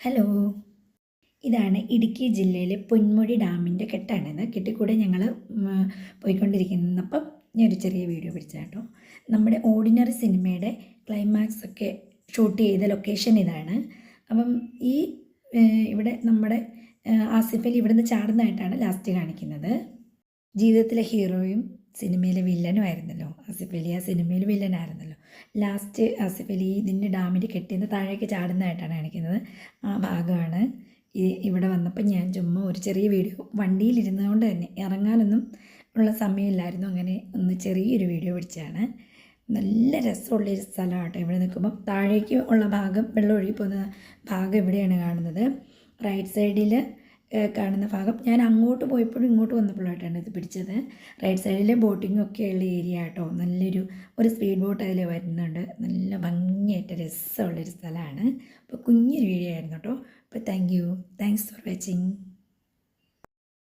Hello. ഇതാണ് ഇടുക്കി ജില്ലയിലെ പൊന്മുടി ഡാമിന്റെ കെട്ടാണിത് കെട്ടിക്കൂടെ ഞങ്ങൾ പോയിക്കൊണ്ടിരിക്കുന്നപ്പം ഞാനൊരു ചെറിയ വീഡിയോ പിടിച്ചാട്ടോ നമ്മുടെ ഓർഡിനറി സിനിമയുടെ ക്ലൈമാക്സ് ഒക്കെ ഷൂട്ട് ചെയ്ത ലൊക്കേഷൻ ഇതാണ്. അപ്പം ഈ ഇവിടെ നമ്മുടെ ആസിഫൽ ഇവിടുന്ന് ചാടുന്നതായിട്ടാണ് ലാസ്റ്റ് കാണിക്കുന്നത്. ജീവിതത്തിലെ ഹീറോയും സിനിമയിലെ വില്ലനും ആയിരുന്നല്ലോ. ആസിഫ് ആ സിനിമയിൽ വില്ലനായിരുന്നല്ലോ. ലാസ്റ്റ് ആസിഫ് അലി ഇതിന്റെ ഡാമിൽ കെട്ടിന്ന് താഴേക്ക് ചാടുന്നതായിട്ടാണ് കാണിക്കുന്നത്. ആ ഭാഗമാണ്. ഇവിടെ വന്നപ്പോൾ ഞാൻ ചുമ്മാ ഒരു ചെറിയ വീഡിയോ വണ്ടിയിലിരുന്നതുകൊണ്ട് തന്നെ ഇറങ്ങാനൊന്നും ഉള്ള സമയമില്ലായിരുന്നു. അങ്ങനെ ഒന്ന് ചെറിയൊരു വീഡിയോ പിടിച്ചാണ് നല്ല രസമുള്ളൊരു സ്ഥലമാട്ടോ ഇവിടെ നിൽക്കുമ്പോൾ താഴേക്ക് ഉള്ള ഭാഗം വെള്ളം ഒഴുകി പോകുന്ന ഭാഗം ഇവിടെയാണ് കാണുന്നത്. റൈറ്റ് സൈഡിൽ കാണുന്ന ഭാഗം. ഞാൻ അങ്ങോട്ട് പോയപ്പോഴും ഇങ്ങോട്ട് വന്നപ്പോഴായിട്ടാണ് ഇത് പിടിച്ചത്. റൈറ്റ് സൈഡിൽ ഒക്കെ ഉള്ള ഏരിയ കേട്ടോ നല്ലൊരു ഒരു സ്പീഡ് ബോട്ട് അതിൽ വരുന്നുണ്ട്. നല്ല ഭംഗിയായിട്ട് രസമുള്ളൊരു സ്ഥലമാണ്. അപ്പോൾ കുഞ്ഞൊരു വീഡിയോ ആയിരുന്നു കേട്ടോ. അപ്പോൾ thank you thanks for watching